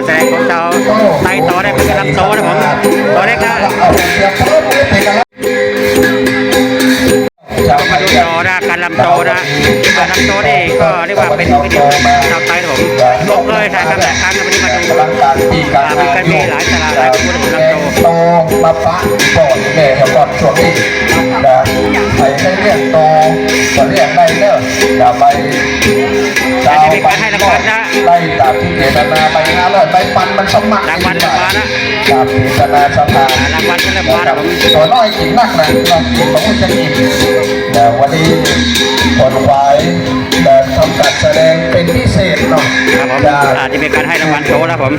การแสดงของชาวไทยต่อได้เป็นกำลังโตนะผมตัวเล็กนะเอาเสียบปุ๊บมาดูต่อนะการลำโตนะการลำโตนี่ก็เรียกว่าเป็นวิถีของชาวไทยผมผมเคยถ่ายทำหลายครั้งนะวันนี้มาดูมีการมีหลายตลาดหลายคนลำโตโตมาปะก่อนแม่เดี๋ยก่อนช่วงนี้นะไปให้เรียกโตก็เรียกได้เนอะอย่าไป ดาวไปไล่ตามที่เจตนาไปห้าร้อยไปปันมันสมัครรางวัลมานะตามเจตนาสภารางวัลก็เริ่มมาแล้วผมตัวน้อยกินนักนะเรากินของมันจะกินแต่วันนี้คนไว้แต่ทำการแสดงเป็นพิเศษเนาะครับผมอาจจะมีการให้รางวัลโตนะผม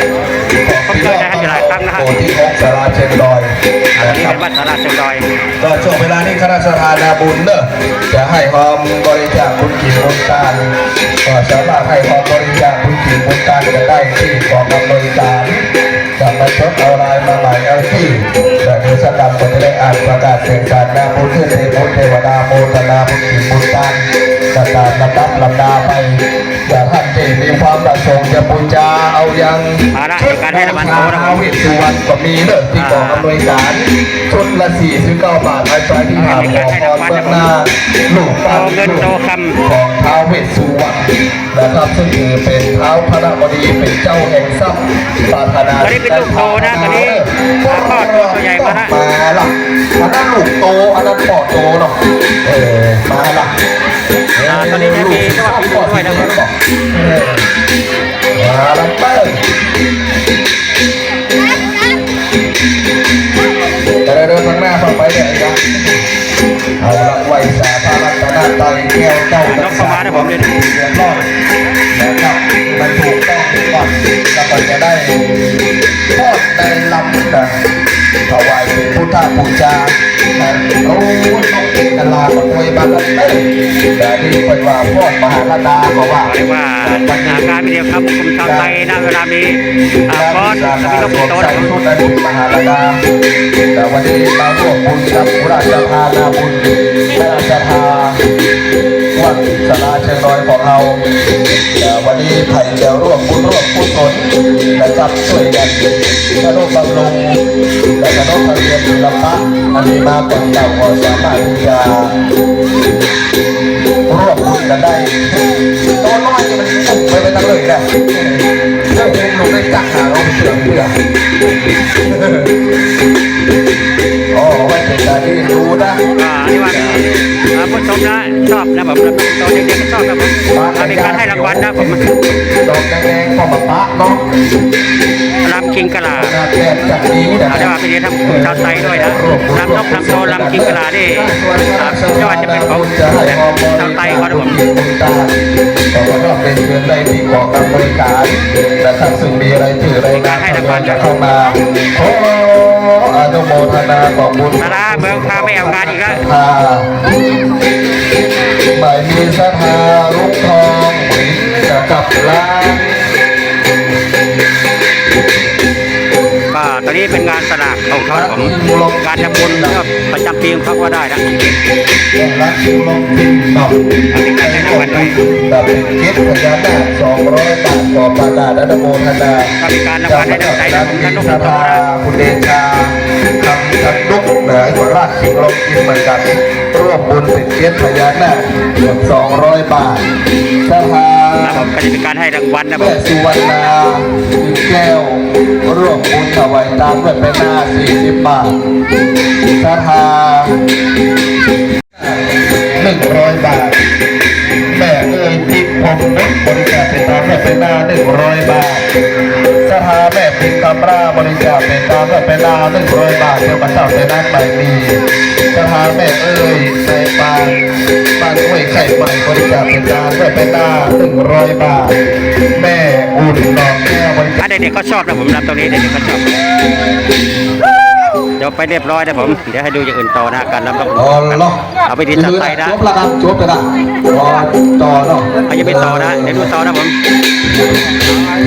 ผมเคยได้ให้อยู่หลายครั้งนะฮะโอ้ที่ของสาราเชียงดอ ยอันนะนี้ครัเป็บวัดสาราเชียงดอยก็ช่วงเวลานี้คณะสถานาบุญเนอะจะให้ความบริจาคบุญกิจบุญการก็สามารถให้ความบริจาคบุญกิจบุญการจะได้ที่กองอำนวยการ มาชดเอาลายมาใหม่เอาที่แต่เทศกาลก็จะได้อ่านประกาศเสียงการนาบุญเทพบุญเทวดาโมทนาบุญกิจบุญการจะตามลำดับลำดาไปแต่ท่านที่มีความประสงค์จะบูชาเอายังเอาละมีการให้รางวัลโตนะคท้ารับวเวสสุวรรณก็มีเนอะที่กองอำนวยการชุดละ49บาทอาศัยที่หาขอพรเบื้องหน้าลูกปั้นเงินโตคำของท้าวเวสสุวรรณนะครับซึ่งคือเป็นเท้าวพระบดีเป็นเจ้าแห่งทรัพย์ปรารถนาตอนนี้เป็นลูกโตนะตอนนี้อ่าพ่อโตตัวใหญ่มาละมาละอันนั้นลูกโตอันนั้นปอดโตเนาะเออมาละอ่าตอนนี้จะมีเรียกว่าปีโตด้วยนะครับเออมาละเปิ้ลเดินเดินข้างหน้าเข้าไปเดี๋ยวไอ้กันเอาละไว้สาธารณนาไตแก้วเจ้าน้องเข้ามานะผมเดี๋ยวเดือดร้อนนะครับมันถูกต้องก่อนแล้วก็จะได้ทอด ป็นพุทธบูชานะโอ้ยต้องกินกันลากับมวยบางกันเต้แต่นี่เป็นว่าพ่อมหาลดาบอกว่าเรียกว่าปัญหาการเดียวครับคุณชาวไทยนะเวลามีอาคอร์สจะมีลูกโตนะผมชุดอดีตมหาลดาแต่วันนี้มาร่วมบุญกับพระราชทานนาบุญพระราชทาน วัดสาราเชียงรอยของเราวันนี้ไผ่จะร่วมบุญร่วมกุศลนะครับช่วยกันกระโดดบำรุงและกระโดดทะเบียนศิลปะอันนี้มาก่อนเก่าก็สามารถที่จะร่วมบุญกันได้ตัวน้อยมันสุ่มไปไปตั้งเลยนะเรื่องเองลงได้จักหาเราเสื่อมเพื่อโอ้ไว้เป็นการที่รู้นะอ่านี่ว่าอ่า ผู้ชมนะชอบนะผมแล้วก็โตเด็กๆก็ชอบนะผมอ่ามีการให้รางวัลนะผมดอกแดงๆพอมาปะเนาะลำคิงกะลาขนาดแดดจากนี้นะอาจจะว่าเป็นเรื่อทำกลุ่มชาวไทยด้วยนะลำนกลำโตลำคิงกะลานี่อ่าไม่ว่าจะเป็นของชาวไทยเขานะผมก็ก็เป็นเงินในที่ของอเมริกานะครับซึ่งมีอะไรถืออะไรนะจะเข้ามาโอ้ อนุโมทนาขอบคุณสาราเมืองพาไม่เอางานอีกแล้วศรัทธาไม่มีศรัทธาลุกทองหวินจะกลับล้าง ตอนนี้เป็นงานสลากของเขานะผมการทำบุญก็ประจำปีของเขาก็ได้นะรักลงทิการให้รางวัลด้วยแบบเป็นเก็บพญานาสองร้อยบาทต่อประกาศอนุโมทนาก็มีการรางวัลให้น้ำใจนะผมท่านนกศรัทโตาคุณเดชาทำกันลุกเหนือหัวราชสิงห์ลงกินเหมือนกันร่วมบุญเป็นเก็บพญานาคสองร้อยบาท นะผมก็จะมีการให้รางวัลนะผแม่มสุวรรณาสิงแก้วร่วมบุญถวายตามด้วยเป็นหน้า40 บาทสาธา100 บาท แม่เอ้ยทิพย์ผมนึกบริจาคเป็นตามด้วยเป็นหน้า100 บาทสถาแม่พิมพ์ตำราบริจาคเป็นตามด้วยเป็นหน้า100 บาทเพื่อมาเจ้าในนักใหม่มีสถาแม่เอ้ยในปานบ้านห้วยไข่ จาคเป็นตามด้วยเป็นหน้า100บาท แม่อุ่นดอกแก้วบริจาคอะเด็กๆก็ชอบนะผมรับตรงนี้เด็กๆก็ชอบเดี๋ยวไปเรียบร้อยนะผม เดี๋ยวให้ดูอย่างอื่นต่อนะการรับต้องอ๋อเนาะเอาไปดินชาวไทยนะจบแล้วครับจบแล้วนะรอต่อเนาะเขาจะไปต่อนะเดี๋ยวดูต่อนะผม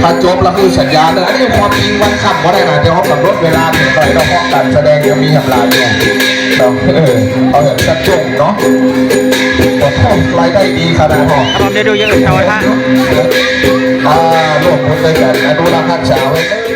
ถ้าจบแล้วคือสัญญาเลยอันนี้ความจริงวันขับว่าได้นะเดี๋ยวเขากำหนดเวลาถึงไปเราเพราะการแสดงยังมีหำลายอยู่เนาะเออเอาแบบกระจงเนาะขอโทษ รายได้ดีขนาดหอครับผมเดี๋ยวดูอย่างอื่นต่อนะอ่าร่วมบุญด้วยกันอนุรักษ์รักษาไว้เด้อ